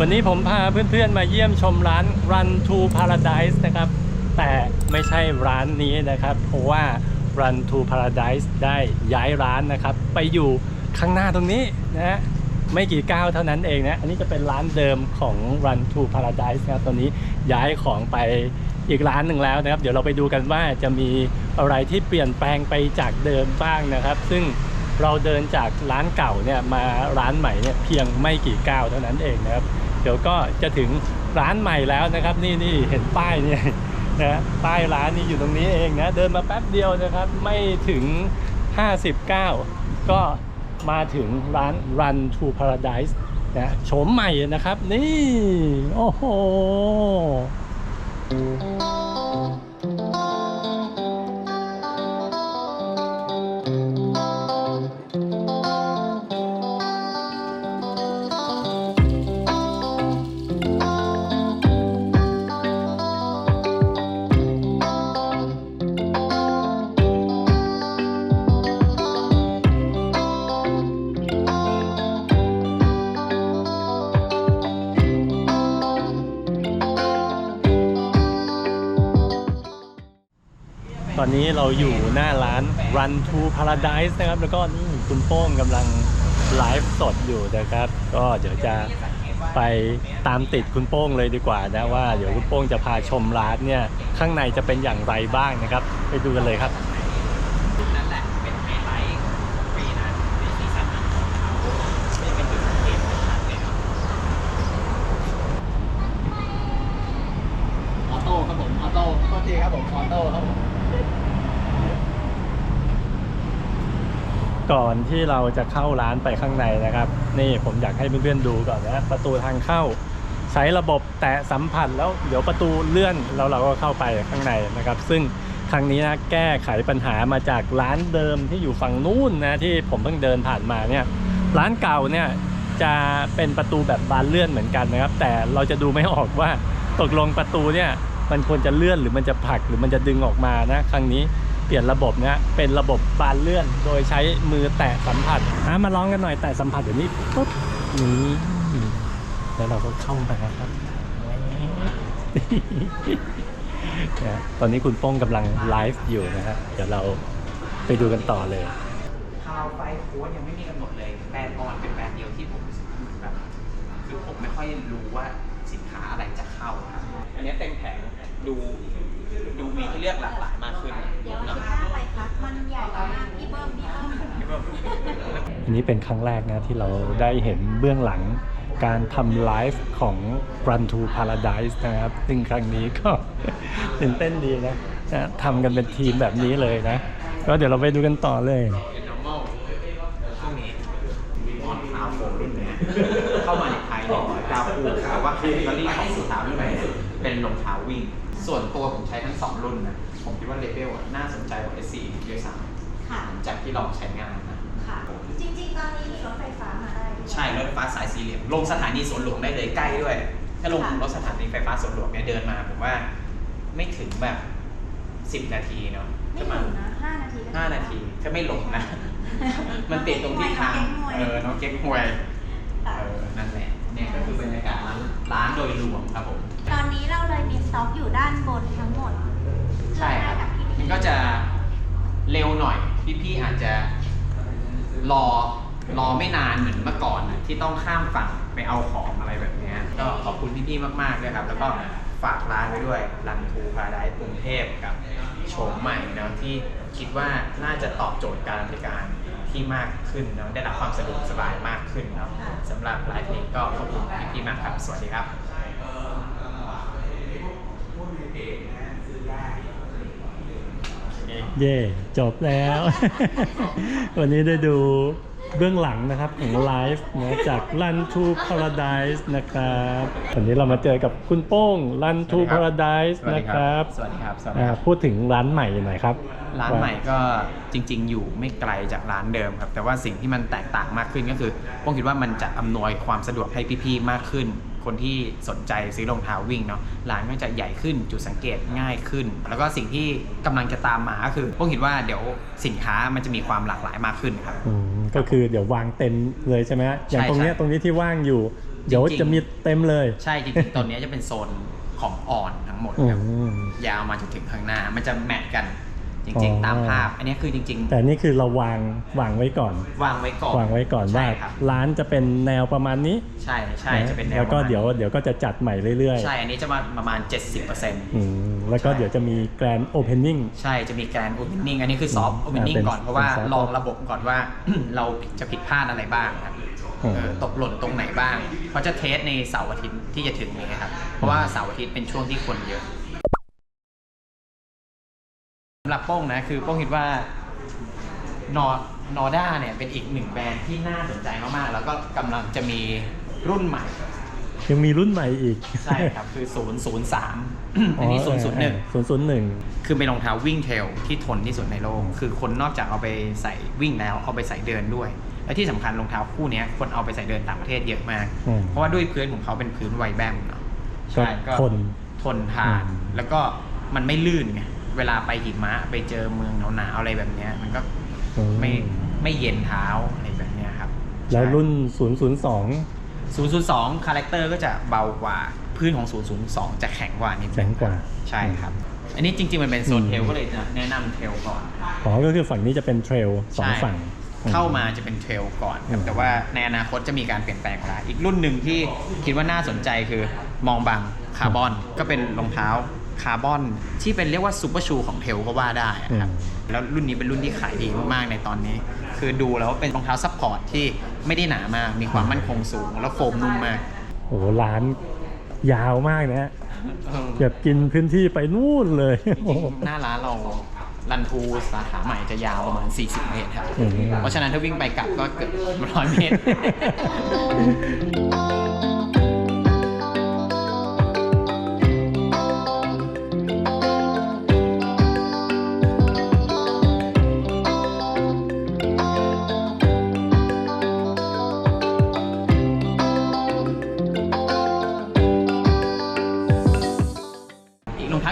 วันนี้ผมพาเพื่อนๆมาเยี่ยมชมร้าน Run to Paradise นะครับ แต่ไม่ใช่ร้านนี้นะครับ เพราะว่า Run to Paradise ได้ย้ายร้านนะครับ ไปอยู่ข้างหน้าตรงนี้นะฮะไม่กี่ก้าวเท่านั้นเองนะ อันนี้จะเป็นร้านเดิมของ Run to Paradise นะครับตอนนี้ย้ายของไปอีกร้านหนึ่งแล้วนะครับ เดี๋ยวเราไปดูกันว่าจะมีอะไรที่เปลี่ยนแปลงไปจากเดิมบ้างนะครับ ซึ่งเราเดินจากร้านเก่าเนี่ยมาร้านใหม่เนี่ยเพียงไม่กี่ก้าวเท่านั้นเองนะครับ ดี๋ยวก็จะถึงร้านใหม่แล้วนะครับ นี่นี่เห็นป้ายเนี่ยนะป้ายร้านนี้อยู่ตรงนี้เองนะเดินมาแป๊บเดียวนะครับ ไม่ถึง 59 ก็มาถึงร้าน Run to Paradise นะโฉมใหม่นะครับ นี่ โอ้โห นี้เราอยู่หน้าร้าน Run to Paradise นะครับ แล้วก็นี่คุณโป้งกำลังไลฟ์สดอยู่นะครับ ก็เดี๋ยวจะไปตามติดคุณโป้งเลยดีกว่านะว่าเดี๋ยวคุณโป้งจะพาชมร้านเนี่ย ข้างในจะเป็นอย่างไรบ้างนะครับ ไปดูกันเลยครับ นั่นแหละเป็นไฮไลท์ของปีนะในซีซั่นนี้ของเขาไม่เป็นจุดสังเกตชัดเลยเนาะออโต้ครับผมออโต้โทษทีครับผมออโต้ครับผม ก่อนที่เราจะเข้าร้านไปข้างในนะครับ นี่ผมอยากให้เพื่อนๆดูก่อนนะประตูทางเข้า ใช้ระบบแตะสัมผัสแล้วเดี๋ยวประตูเลื่อนแล้วเราก็เข้าไปข้างในนะครับ ซึ่งครั้งนี้นะแก้ไขปัญหามาจากร้านเดิมที่อยู่ฝั่งนู้นนะที่ผมเพิ่งเดินผ่านมาเนี่ยร้านเก่าเนี่ยจะเป็นประตูแบบบานเลื่อนเหมือนกันนะครับ แต่เราจะดูไม่ออกว่าตกลงประตูเนี่ยมันควรจะเลื่อนหรือมันจะผลักหรือมันจะดึงออกมานะ ครั้งนี้ เปลี่ยนระบบนะเป็นระบบบานเลื่อน โดยใช้มือแตะสัมผัสอะมาลองกันหน่อยแตะสัมผัสเดี๋ยวนี้ปุ๊บนี่แล้วเราก็เข้ามาครับนะตอนนี้คุณโป้งกำลังไลฟ์อยู่นะฮะเดี๋ยวเราไปดูกันต่อเลยคาวไฟโค้ดยังไม่มีกำหนดเลยแบรนด์ออนเป็นแบรนด์เดียวที่ผมแบบคือผมไม่ค่อยรู้ว่าสินค้าอะไรจะเข้าครับอันนี้เต็มแผงดู ดูมีให้เลือกหลากหลายมากขึ้นเดี๋ยวเนาะช้าไปครับมันใหญ่มากพี่เบิ้มพี่เบิ้มอันนี้เป็นครั้งแรกนะที่เราได้เห็นเบื้องหลังการทำไลฟ์ของ Run to Paradise นะครับ ซึ่งครั้งนี้ก็ ตื่นเต้นดีนะนะทำกันเป็นทีมแบบนี้เลยนะ ก็เดี๋ยวเราไปดูกันต่อเลยเป็น normal ช่วงนี้ออนคาวโฟมรุ่นเนี้ยเข้ามาในไทย109คู่แต่ว่าแคตตาล็อของรองเท้ารุ่นนี้เป็นรองเท้าวิ่ง ส่วนตัวผมใช้ทั้งสองรุ่นนะผมคิดว่าเลเวลอะน่าสนใจกว่า S4 ด้วยซ้ค่ะำจากที่ลองใช้งานนะ ค่ะ จริงๆ ตอนนี้มีรถไฟฟ้ามาได้ด้วย ใช่รถไฟฟ้าสายสีเหลี่ยมลงสถานีสวนหลวงได้เลยใกล้ด้วย ถ้าลงค่ะ รถสถานีไฟฟ้าสวนหลวงเนี่ยเดินมาผมว่าไม่ถึงแบบ10นาทีเนาะไม่ก็มาถึงนะห้านาทีก็ห้านาทีถ้าไม่หลงนะ มันติดตรงที่ทางเออน้องเก๊กฮวยค่ะเออนั่นแหละเนี่ยก็คือบรรยากาศร้านร้านโดยรวมครับผม ตอนนี้เราเลยมีสต็อกอยู่ด้าน บนทั้งหมดใช่ครับเลือกได้กับที่มันก็จะเร็วหน่อย พี่ๆอาจจะรอรอไม่นานเหมือนเมื่อก่อนนะที่ต้องข้ามฝั่งไปเอาของอะไรแบบเนี้ยก็ขอบคุณพี่ๆมากๆด้วยครับ แล้วก็ฝากร้านไว้ด้วยรันทูพาไดกรุงเทพกับโฉมใหม่เนอะที่คิดว่าน่าจะตอบโจทย์การบริการที่มากขึ้นเนอะได้รับความสะดวกสบายมากขึ้นเนาะสำหรับไลฟ์นี้ก็ขอบคุณพี่ๆมากครับ สวัสดีครับ เย่จบแล้ว วันนี้ได้ดูเบื้องหลังนะครับของไลฟ์นะจาก Run to Paradise นะครับ วันนี้เรามาเจอกับคุณโป้ง Run to สวัสดีครับ Paradise นะครับสวัสดีครับสวัสดีอ่าครับ พูดถึงร้านใหม่หน่อยครับร้านใหม่ก็จริง ๆ อยู่ไม่ไกลจากร้านเดิมครับ แต่ว่าสิ่งที่มันแตกต่างมากขึ้นก็คือผมคิดว่ามันจะอำนวยความสะดวกให้พี่ๆมากขึ้น คนที่สนใจซื้อรองเท้าวิ่งเนาะร้านก็จะใหญ่ขึ้นจุดสังเกตง่ายขึ้น แล้วก็สิ่งที่กำลังจะตามมาก็คือผมคิดว่าเดี๋ยวสินค้ามันจะมีความหลากหลายมากขึ้นครับอืมก็คือเดี๋ยววางเต็มเลยใช่ไหมฮะอย่างตรงเนี้ยใช่ตรงนี้ที่ว่างอยู่ เดี๋ยวจริงๆจะมีเต็มเลย ใช่จริงๆตอนนี้จะเป็นโซนของอ่อนทั้งหมดอืครับมยาวมาจนถึงข้างหน้ามันจะแมทกัน จอ๋ริงอๆตามภาพ อันนี้คือจริงแต่นี่คือเราวางวางไว้ก่อนๆวางไว้ก่อนวางไว้ก่อนว่าใช่ครับร้านจะเป็นแนวประมาณนี้ ใช่ใช่จะเป็นแนวแล้วก็ประมาณเดี๋ยวเดี๋ยวก็จะจัดใหม่เรื่อยใช่ อันนี้จะมาประมาณ 70%อืมแล้วก็ใช่เดี๋ยวจะมีแกรนด์โอเพนนิ่งใช่จะมีแกรนด์โอเพนนิ่งอันนี้คือซอฟต์โอเพนนิ่งเป็นก่อนเพราะว่าเป็น soft ลองระบบก่อนว่าเราจะผิดพลาดอะไรบ้างครับอืมเออตกหล่นตรงไหนบ้างเขาจะเทสในเสาร์อาทิตย์ที่จะถึงนี้ครับเพราะว่าเสาร์อาทิตย์เป็นช่วงที่คนเยอะ สำหรับโป้งนะคือโป้งคิดว่านอนอด้าเนี่ยเป็นอีกหนึ่งแบรนด์ที่น่าสนใจมากๆ แล้วก็กำลังจะมีรุ่นใหม่ ยังมีรุ่นใหม่อีกใช่ครับ คือ 003 อันนี้ 001 ศูนย์ศูนย์หนึ่งคือเป็นรองเท้าวิ่งเทรลที่ทนที่สุดในโลก คือคนนอกจากเอาไปใส่วิ่งแล้วเอาไปใส่เดินด้วย และที่สำคัญรองเท้าคู่เนี้ยคนเอาไปใส่เดินต่างประเทศเยอะมากอืมเพราะว่าด้วยพื้นของเขาเป็นพื้นไวแบมเนาะก็ใช่ก็ทนทนทานอืมแล้วก็มันไม่ลื่นไง เวลาไปหิมะไปเจอเมืองหนาวๆอะไรแบบเนี้ย มันก็อืมไม่ไม่เย็นเท้าอะไรแบบเนี้ยครับ แล้วใช่รุ่น 002 002คาแรคเตอร์ก็จะเบากว่าพื้นของ 002 จะแข็งกว่านิดนึแข็งกว่า ใช่ครับ อันนี้จริงๆ มันเป็นโซนเทลก็เลยจะแนะนำเทลก่อน อ๋อก็คือฝั่งนี้จะเป็นเทรลสองใช่ฝั่ง เข้ามาจะเป็นเทรลก่อนครับอืม แต่ว่าในอนาคตจะมีการเปลี่ยนแปลงแล้วอีกรุ่นหนึ่งที่คิดว่าน่าสนใจคือมองบังคาร์บอนก็เป็นรองเท้า คาร์บอนที่เป็นเรียกว่าซูเปอร์ชูของเทลก็ว่าได้อะครับแล้วรุ่นนี้เป็นรุ่นที่ขายดีมากๆในตอนนี้ คือดูแล้วเป็นรองเท้าซัพพอร์ตที่ไม่ได้หนามาก มีความมั่นคงสูง แล้วโฟมนุ่มมากโอ้โหร้านยาวมากนะฮะแบบกินพื้นที่ไปนู่นเลยจริงๆหน้าร้านเรารันทูสาขาใหม่จะยาวประมาณ 40 เมตรครับอืมเพราะฉะนั้นถ้าวิ่งไปกลับก็เกือบร้อยเมตร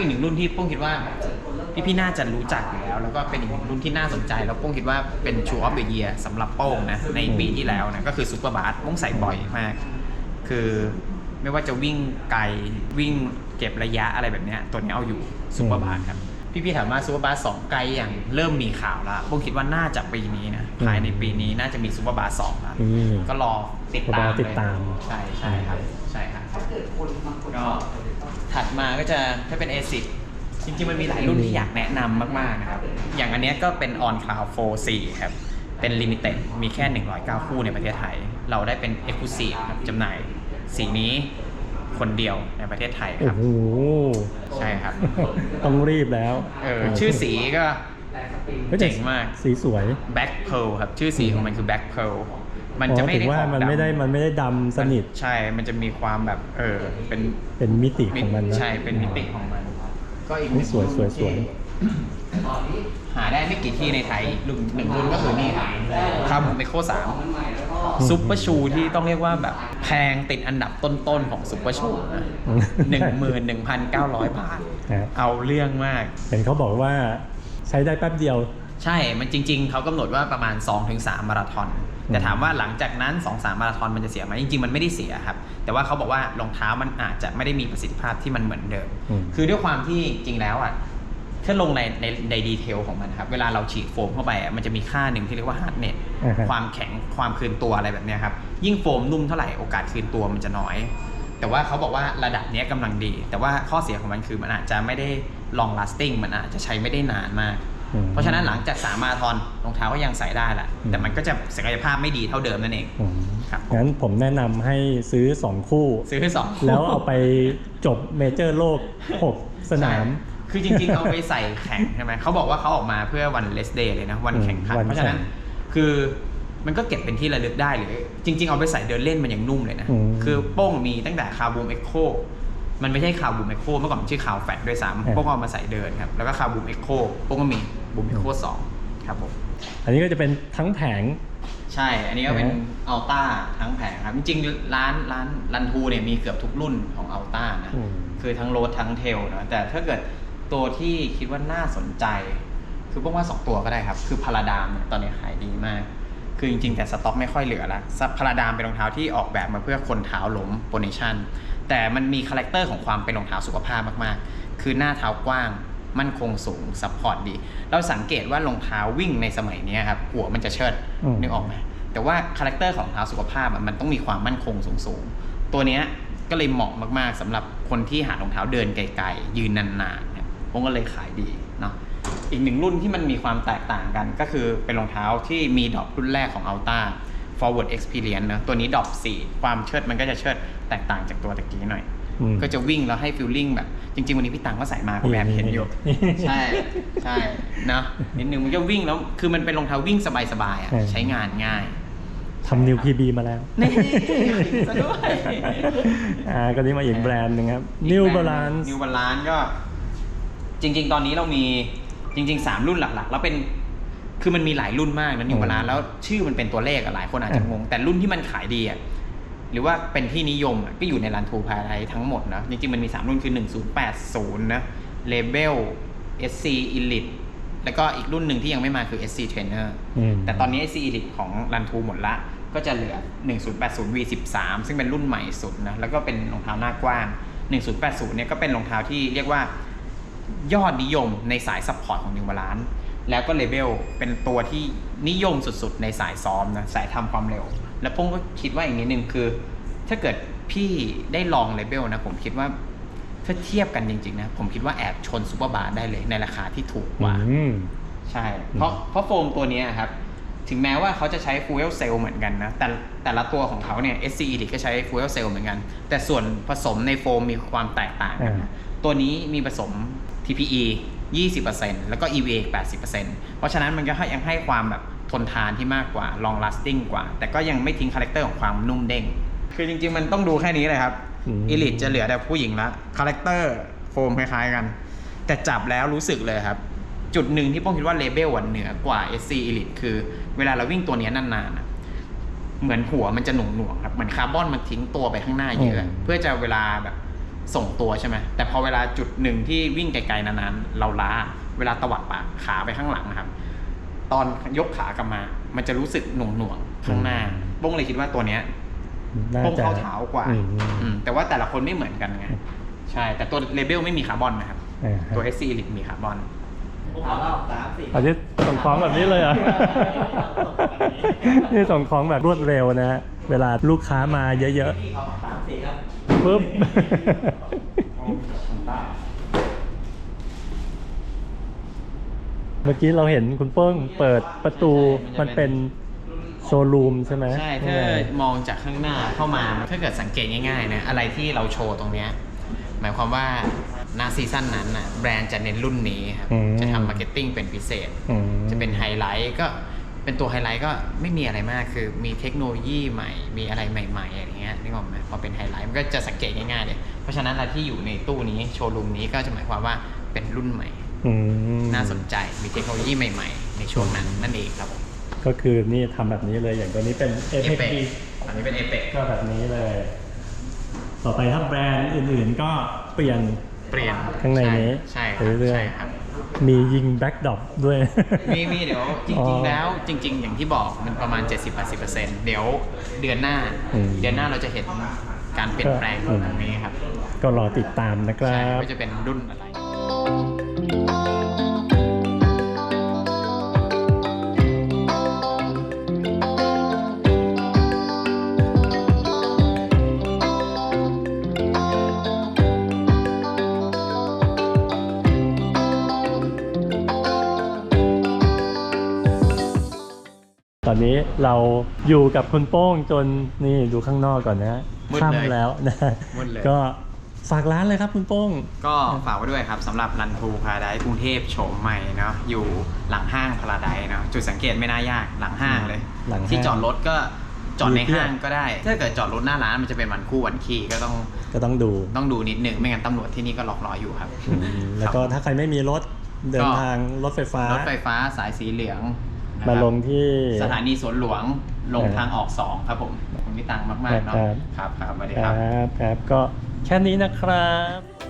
อีกรองเท้าอีกหนึ่งรุ่นที่โป้งคิดว่าพี่พี่ๆน่าจะรู้จักอยู่แล้ว แล้วก็เป็นอีกหนึ่งรุ่นที่น่าสนใจ แล้วโป้งคิดว่าเป็นชูออฟเดอะเยียสำหรับโป้งนะในปีที่แล้วนะก็คือซูเปอร์บาสโป้งใส่บ่อยมาก คือไม่ว่าจะวิ่งไกลวิ่งเก็บระยะอะไรแบบนี้ตัวนี้เอาอยู่ซูเปอร์บาสครับ พี่พี่ๆถามว่าซูเปอร์บาสสองไกลอย่างเริ่มมีข่าวแล้วโป้งคิดว่าน่าจะปีนี้นะภายในปีนี้น่าจะมีซูเปอร์บาสสองแล้วอืมก็รอติดตามรอติดตามเลยใช่ใช่ครับใช่ครับก็ถัดมาก็จะถ้าเป็น A10 จริงๆ มันมีหลายรุ่นที่อยากแนะนำมากๆนะครับ อย่างอันเนี้ยก็เป็น On Cloud 4 ครับ เป็นลิมิเต็ดมีแค่ 109 คู่ในประเทศไทย เราได้เป็น Exclusive ครับจำหน่ายสีนี้ คนเดียวในประเทศไทยคโอ้รับ โหใช่ครับ ต้องรีบแล้วเออชื่อสีก็ ฮ้ยแต่เจ๋งมาก สีสวย Black Pearl ครับ ชื่อสีของมันคือ Black Pearl มันจะไม่อ๋อได้ถึงว่าออกมันดำไม่ได้มันไม่ได้ดำสนิท ใช่ มันจะมีความแบบ เออ เป็นเป็นมิติของมันนะ ใช่ เป็นมิติของมัน ก็อีกหนี่นึ่งสวยสวยสวย หาได้ไม่กี่ที่ในไทยรุ่นหนึ่งรุ่นก็คือนี่ครับคาบูเมโคสาม ซุปเปอร์ชูที่ต้องเรียกว่าแบบแพงติดอันดับต้นๆของซุปเปอร์ชูนะอืมหนึ่งหมื่นหนึ่งพันเก้าร้อยบาทฮะเอาเรื่องมาก เห็นเขาบอกว่าใช้ได้แป๊บเดียว ใช่ มันจริง ๆ เขากำหนดว่าประมาณ 2-3 มาราธอน แต่ถามว่าหลังจากนั้น 2-3 มาราธอนมันจะเสียไหมจริง ๆ มันไม่ได้เสียครับ แต่ว่าเขาบอกว่ารองเท้ามันอาจจะไม่ได้มีประสิทธิภาพที่มันเหมือนเดิมอืมคือด้วยความที่จริงแล้วอะ ถ้าลงในในในดีเทลของมันครับ เวลาเราฉีดโฟมเข้าไปอะมันจะมีค่าหนึ่งที่เรียกว่าฮาร์ดเน็ตอ่าฮะความแข็งความคืนตัวอะไรแบบเนี้ยครับ ยิ่งโฟมนุ่มเท่าไหร่โอกาสคืนตัวมันจะน้อย แต่ว่าเขาบอกว่าระดับเนี้ยกำลังดี แต่ว่าข้อเสียของมันคือมันอาจจะไม่ได้ long lasting มันอาจจะใช้ไม่ได้นานมากอืมเพราะฉะนั้นหลังจากสามมาราธอนรองเท้าก็ยังใส่ได้แหละอืมแต่มันก็จะศักยภาพไม่ดีเท่าเดิมนั่นเองอืมครับงั้นผมแนะนำให้ซื้อ 2 คู่ ซื้อสองคู่แล้วเอาไปจบเมเจอร์โลก 6 สนามใช่ คือจริงๆ เอาไปใส่แข่งใช่ไหมเขาบอกว่าเขาออกมาเพื่อวันเลสเดย์เลยนะ วันแข่งขันวันแข่งเพราะฉะนั้นคือมันก็เก็บเป็นที่ระลึกได้หรือ จริง ๆ เอาไปใส่เดินเล่นมันยังนุ่มเลยนะอืมคือโป้งมีตั้งแต่คาบูมเอ็กโคมันไม่ใช่คาบูมเอ็กโคเมื่อก่อนมันชื่อคาวแฟตด้วยซ้ำโป้งเอามาใส่เดินครับ แล้วก็คาบูมเอ็กโคโป้งก็มีบูมเอ็กโคสองครับผมอันนี้ก็จะเป็นทั้งแผงใช่ อันนี้ก็เป็นอืมอัลต้าทั้งแผงครับ จริงๆร้านร้านรันทูเนี่ยมีเกือบทุกรุ่นของอัลต้านะอืมคือทั้งโรดทั้งเทลนะ แต่ถ้าเกิด ตัวที่คิดว่าน่าสนใจ คือพวกว่า2ตัวก็ได้ครับ คือพาราดามเนี่ยตอนนี้ขายดีมาก คือจริงๆ แต่สต็อกไม่ค่อยเหลือละพาราดามเป็นรองเท้าที่ออกแบบมาเพื่อคนเท้าล้มโปรเนชั่นแต่มันมีคาแรคเตอร์ของความเป็นรองเท้าสุขภาพมากๆ คือหน้าเท้ากว้าง มั่นคงสูงซัพพอร์ตดี เราสังเกตว่ารองเท้าวิ่งในสมัยเนี้ยครับหัวมันจะเชิดอืมนึกออกไหมแต่ว่าคาแรคเตอร์ของรองเท้าสุขภาพอะมันต้องมีความมั่นคงสูงๆตัวเนี้ยก็เลยเหมาะมากๆสำหรับคนที่หารองเท้าเดินไกลๆ ยืนนานๆเนี่ย ผมก็เลยขายดีเนาะอีกหนึ่งรุ่นที่มันมีความแตกต่างกันก็คือเป็นรองเท้าที่มีดรอปรุ่นแรกของ Alta Forward Experience นะตัวนี้ดรอป4ความเชิดมันก็จะเชิดแตกต่างจากตัวตะกี้หน่อยอืมก็จะวิ่งแล้วให้ฟิลลิ่งแบบ จริง ๆ วันนี้พี่ตังก็ใส่มาผมแอบเห็นอยู่นี่ใช่ใช่เนอะนิดนึงมันจะวิ่งแล้วคือมันเป็นรองเท้าวิ่งสบายๆอะเออใช้งานง่ายทำนิวพีบีมาแล้วนี่ซะด้วยอ่าก็นี้มาอีกแบรนด์หนึ่งครับ New Balance นิวบาลานก็ จริง ๆ ตอนนี้เรามีจริง ๆ 3 รุ่นหลัก ๆ แล้วเป็นคือมันมีหลายรุ่นมากนะนิวบาลานแล้วชื่อมันเป็นตัวเลขอะหลายคนอาจจะงง แต่รุ่นที่มันขายดีอะหรือว่าเป็นที่นิยมอะก็อยู่ในรันทูพาราทั้งหมดนะจริงๆมันมี 3 รุ่นคือ 1080 นะเลเบล SC Elite แล้วก็อีกรุ่นหนึ่งที่ยังไม่มาคือ SC Trainer อืมแต่ตอนนี้ SC Elite ของรันทูหมดละ ก็จะเหลือ 1080 V13 ซึ่งเป็นรุ่นใหม่สุดนะแล้วก็เป็นรองเท้าหน้ากว้าง 1080เนี่ยก็เป็นรองเท้าที่เรียกว่า ยอดนิยมในสายซัพพอร์ตของนิวบาลานแล้วก็เลเบลเป็นตัวที่นิยมสุดๆ ในสายซ้อมนะสายทำความเร็ว แล้วผมก็คิดว่าอย่างนี้หนึ่งคือ ถ้าเกิดพี่ได้ลองเลเบลนะผมคิดว่าถ้าเทียบกันจริงๆนะผมคิดว่าแอบชนซูเปอร์บาร์ได้เลยในราคาที่ถูกกว่าอืมใช่ เพราะเพราะโฟมตัวเนี้ยครับ ถึงแม้ว่าเขาจะใช้ fuel cell เหมือนกันนะ แต่แต่ละตัวของเขาเนี่ย SC Elite ก็ใช้ fuel cell เหมือนกัน แต่ส่วนผสมในโฟมมีความแตกต่างกันนะอ่าตัวนี้มีผสม TPE 20%แล้วก็ EVA อีก80%เพราะฉะนั้นมันก็ให้ยังให้ความแบบทนทานที่มากกว่า long lasting กว่า แต่ก็ยังไม่ทิ้งคาแรคเตอร์ของความนุ่มเด้ง คือจริงๆ มันต้องดูแค่นี้เลยครับอืม Elite จะเหลือแต่ผู้หญิงละคาแรคเตอร์โฟมคล้ายๆกัน แต่จับแล้วรู้สึกเลยครับ จุดหนึ่งที่ป้องคิดว่าเลเบลอะเหนือกว่า SC Elite คือเวลาเราวิ่งตัวเนี้ยนานๆอะเหมือนหัวมันจะหน่วงหน่วงๆครับเหมือนคาร์บอนมันทิ้งตัวไปข้างหน้าเยอะอืมเพื่อจะเวลาแบบ ส่งตัวใช่ไหมแต่พอเวลาจุดหนึ่งที่วิ่งไกลๆนานๆเราล้า เวลาตวัดปากขาไปข้างหลังนะครับ ตอนยกขากลับมา มันจะรู้สึกหน่วงหน่วงๆข้างหน้าบ้งเลยคิดว่าตัวเนี้ยน่าโป้งจะเข้าเท้ากว่าอืมอืมแต่ว่าแต่ละคนไม่เหมือนกันไงใช่ แต่ตัวเลเบลไม่มีคาร์บอนนะครับอ่าฮะตัว SC Elite มีคาร์บอนอันนี้ส่งของแบบนี้เลยเหรอะนี่ส่งของแบบรวดเร็วนะฮะ เวลาลูกค้ามาเยอะๆ ปุ๊บเมื่อกี้เราเห็นคุณเปิ้งเปิดประตูมันเป็นโชว์รูมใช่ไหมใช่ถ้ามองจากข้างหน้าเข้ามาถ้าเกิดสังเกตง่ายๆนะอะไรที่เราโชว์ตรงเนี้ยหมายความว่าณซีซั่นนั้นน่ะแบรนด์จะเน้นรุ่นนี้ครับอืมจะทำมาร์เก็ตติ้งเป็นพิเศษอืมจะเป็นไฮไลท์ก็ เป็นตัวไฮไลท์ก็ไม่มีอะไรมากคือมีเทคโนโลยีใหม่ มีอะไรใหม่ๆอะไรเงี้ยนึกออกไหมพอเป็นไฮไลท์มันก็จะสังเกตง่ายๆเลย เพราะฉะนั้นอะไรที่อยู่ในตู้นี้โชว์รูมนี้ก็จะหมายความว่าเป็นรุ่นใหม่อืมน่าสนใจมีเทคโนโลยีใหม่ๆ ในช่วงนั้นนั่นเองครับผมก็คือนี่ทำแบบนี้เลยอย่างตัวนี้เป็นเอ Apex เปก Beat อันนี้เป็นเอเปกก็แบบนี้เลย ต่อไปถ้าแบรนด์อื่นๆก็เปลี่ยนเปลี่ยนข้างในนี้ใช่ไปครับเรื่อยใช่ครับๆ มียิงแบ็กดรอปด้วย มีมีเดี๋ยวจอ๋ริงอๆแล้วจริง ๆ อย่างที่บอกมันประมาณ 70-80%เดี๋ยวเดือนหน้า อืมเดือนหน้าเราจะเห็นการเปลี่ยนแปลงอืมตรงนี้ครับก็รอติดตามนะครัใช่บ ว่าจะเป็นรุ่นอะไรต อนนี้เราอยู่กับคุณโป้งจนนี่ดูข้างนอกก่อนนะมืดเลย ค่ำแล้วนะมืดเลย ก็ฝากร้านเลยครับคุณโป้ง ก็ฝากไว้ด้วยครับสำหรับรันทูพาราไดกรุงเทพโฉมใหม่เนาะอยู่หลังห้างพาราไดเนาะจุดสังเกตไม่น่ายากหลังห้างเลยหลังห้างที่จอดรถก็จอดในมีเพื่อนห้างก็ได้ ถ้าเกิดจอดรถหน้าร้านมันจะเป็นวันคู่วันขี้ก็ต้องก็ต้องดูต้องดูนิดนึง ไม่งั้นตำรวจที่นี่ก็ล็อกล้ออยู่ครับอืมแล้วก็ครับถ้าใครไม่มีรถเดินทางรถไฟฟ้ารถไฟฟ้าสายสีเหลือง นะครับมาลงที่ สถานีสวนหลวงลงเออทางออกสองครับผมขอบคุณพี่ตังมากๆเนาะครับ ครับครับสวัสดีคครัรับบครับก็แค่นี้นะครับ